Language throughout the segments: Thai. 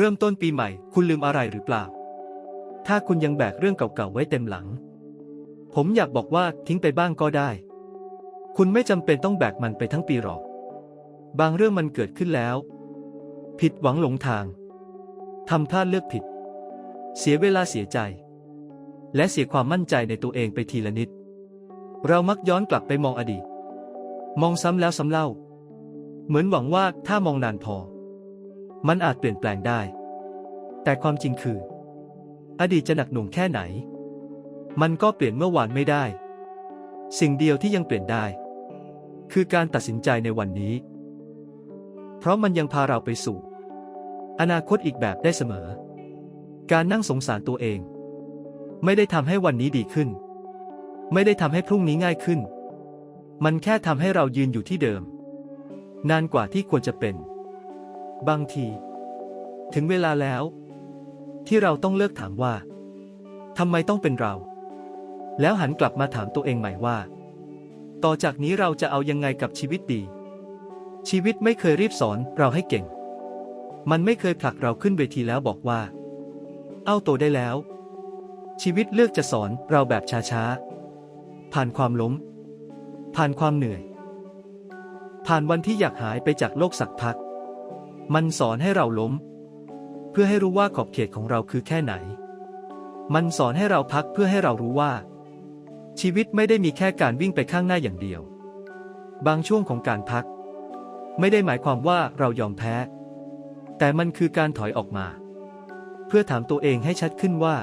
เริ่มต้นปีใหม่ คุณลืมอะไรหรือเปล่า ถ้าคุณยังแบกเรื่องเก่าๆไว้เต็มหลัง ผมอยากบอกว่าทิ้งไปบ้างก็ได้ คุณไม่จำเป็นต้องแบกมันไปทั้งปีหรอก บางเรื่องมันเกิดขึ้นแล้ว ผิดหวังหลงทางทำพลาดเลือกผิด เสียเวลาเสียใจ และเสียความมั่นใจในตัวเองไปทีละนิด เรามักย้อนกลับไปมองอดีต มองซ้ำแล้วซ้ำเล่า เหมือนหวังว่าถ้ามองนานพอ มันอาจเปลี่ยนแปลงได้ แต่ความจริงคือ อดีตจะหนักหน่วงแค่ไหน มันก็เปลี่ยนเมื่อวานไม่ได้ สิ่งเดียวที่ยังเปลี่ยนได้ คือการตัดสินใจในวันนี้ เพราะมันยังพาเราไปสู่ อนาคตอีกแบบได้เสมอ การนั่งสงสารตัวเอง ไม่ได้ทำให้วันนี้ดีขึ้น ไม่ได้ทำให้พรุ่งนี้ง่ายขึ้น มันแค่ทำให้เรายืนอยู่ที่เดิม นานกว่าที่ควรจะเป็น บางที ถึงเวลาแล้ว ที่เราต้องเลิกถามว่าทำไมต้องเป็นเรา แล้วหันกลับมาถามตัวเองใหม่ว่า ต่อจากนี้เราจะเอายังไงกับชีวิตดี ชีวิตไม่เคยรีบสอนเราให้เก่ง มันไม่เคยผลักเราขึ้นเวทีแล้วบอกว่า เอาโตได้แล้ว ชีวิตเลือกจะสอนเราแบบช้าๆ ผ่านความล้ม ผ่านความเหนื่อย ผ่านวันที่อยากหายไปจากโลกสักพัก มันสอนให้เราล้ม เพื่อให้รู้ว่าขอบเขตของเราคือแค่ไหน มันสอนให้เราพักเพื่อให้เรารู้ว่า ชีวิตไม่ได้มีแค่การวิ่งไปข้างหน้าอย่างเดียว บางช่วงของการพัก ไม่ได้หมายความว่าเรายอมแพ้ แต่มันคือการถอยออกมา เพื่อถามตัวเองให้ชัดขึ้นว่า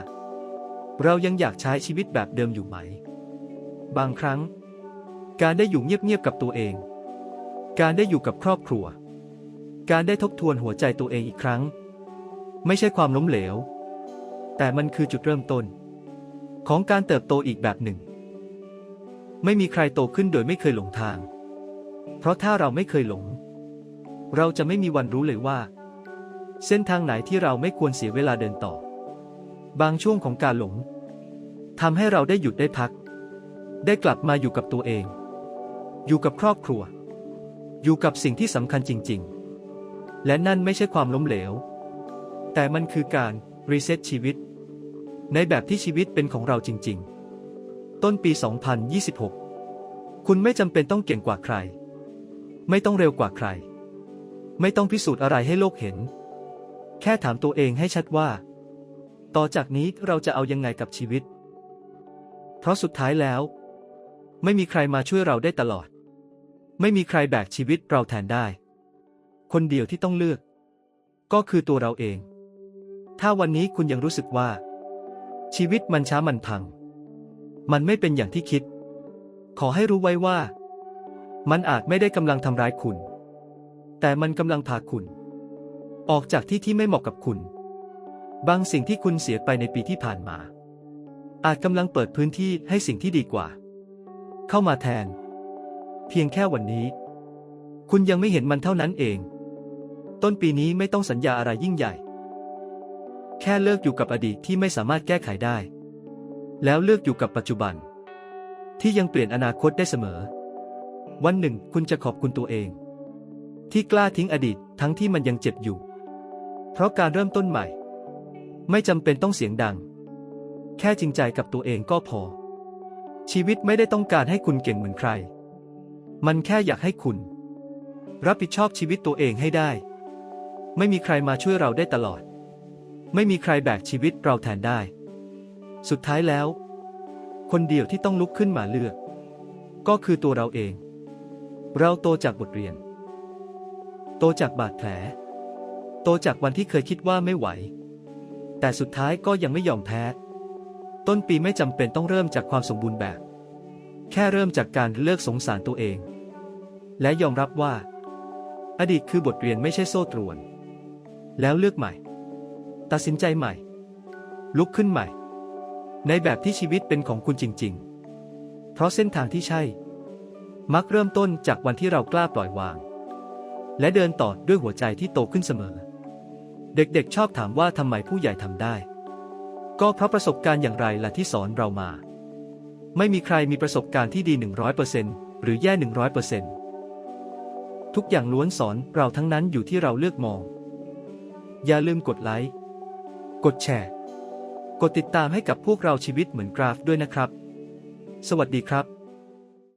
เรายังอยากใช้ชีวิตแบบเดิมอยู่ไหม บางครั้ง การได้อยู่เงียบๆกับตัวเอง การได้อยู่กับครอบครัว การได้ทบทวนหัวใจตัวเองอีกครั้ง ไม่ใช่ความล้มเหลว แต่มันคือจุดเริ่มต้น ของการเติบโตอีกแบบหนึ่ง ไม่มีใครโตขึ้นโดยไม่เคยหลงทาง เพราะถ้าเราไม่เคยหลง เราจะไม่มีวันรู้เลยว่า เส้นทางไหนที่เราไม่ควรเสียเวลาเดินต่อ บางช่วงของการหลงทำให้เราได้หยุดได้พัก ได้กลับมาอยู่กับตัวเอง อยู่กับครอบครัว อยู่กับสิ่งที่สำคัญจริง ๆ และนั่นไม่ใช่ความล้มเหลว แต่มันคือการรีเซ็ตชีวิต ในแบบที่ชีวิตเป็นของเราจริง ๆ ต้นปี 2026 คุณไม่จำเป็นต้องเก่งกว่าใคร ไม่ต้องเร็วกว่าใคร ไม่ต้องพิสูจน์อะไรให้โลกเห็น แค่ถามตัวเองให้ชัดว่า ต่อจากนี้เราจะเอายังไงกับชีวิต เพราะสุดท้ายแล้ว ไม่มีใครมาช่วยเราได้ตลอด ไม่มีใครแบกชีวิตเราแทนได้ คนเดียวที่ต้องเลือก ก็คือตัวเราเอง ถ้าวันนี้คุณยังรู้สึกว่า ชีวิตมันช้ามันพัง มันไม่เป็นอย่างที่คิด ขอให้รู้ไว้ว่า มันอาจไม่ได้กำลังทำร้ายคุณ แต่มันกำลังพาคุณ ออกจากที่ที่ไม่เหมาะกับคุณ บางสิ่งที่คุณเสียไปในปีที่ผ่านมา อาจกำลังเปิดพื้นที่ให้สิ่งที่ดีกว่า เข้ามาแทน เพียงแค่วันนี้ คุณยังไม่เห็นมันเท่านั้นเอง ต้นปีนี้ไม่ต้องสัญญาอะไรยิ่งใหญ่ แค่เลิกอยู่กับอดีตที่ไม่สามารถแก้ไขได้ แล้วเลือกอยู่กับปัจจุบัน ที่ยังเปลี่ยนอนาคตได้เสมอ วันหนึ่งคุณจะขอบคุณตัวเอง ที่กล้าทิ้งอดีตทั้งที่มันยังเจ็บอยู่ เพราะการเริ่มต้นใหม่ ไม่จำเป็นต้องเสียงดัง แค่จริงใจกับตัวเองก็พอ ชีวิตไม่ได้ต้องการให้คุณเก่งเหมือนใคร มันแค่อยากให้คุณ รับผิดชอบชีวิตตัวเองให้ได้ ไม่มีใครมาช่วยเราได้ตลอด ไม่มีใครแบกชีวิตเราแทนได้ สุดท้ายแล้ว คนเดียวที่ต้องลุกขึ้นมาเลือก ก็คือตัวเราเอง เราโตจากบทเรียน โตจากบาดแผล โตจากวันที่เคยคิดว่าไม่ไหว แต่สุดท้ายก็ยังไม่ยอมแพ้ ต้นปีไม่จำเป็นต้องเริ่มจากความสมบูรณ์แบบ แค่เริ่มจากการเลิกสงสารตัวเอง และยอมรับว่าอดีตคือบทเรียนไม่ใช่โซ่ตรวน แล้วเลือกใหม่ ตัดสินใจใหม่ ลุกขึ้นใหม่ ในแบบที่ชีวิตเป็นของคุณจริง ๆ เพราะเส้นทางที่ใช่ มักเริ่มต้นจากวันที่เรากล้าปล่อยวาง และเดินต่อด้วยหัวใจที่โตขึ้นเสมอ เด็กๆชอบถามว่าทำไมผู้ใหญ่ทำได้ ก็เพราะประสบการณ์อย่างไรล่ะที่สอนเรามา ไม่มีใครมีประสบการณ์ที่ดี 100%หรือแย่ 100%ทุกอย่างล้วนสอนเราทั้งนั้นอยู่ที่เราเลือกมอง อย่าลืมกดไลค์ กดแชร์ กดติดตามให้กับพวกเราชีวิตเหมือนกราฟด้วยนะครับ สวัสดีครับ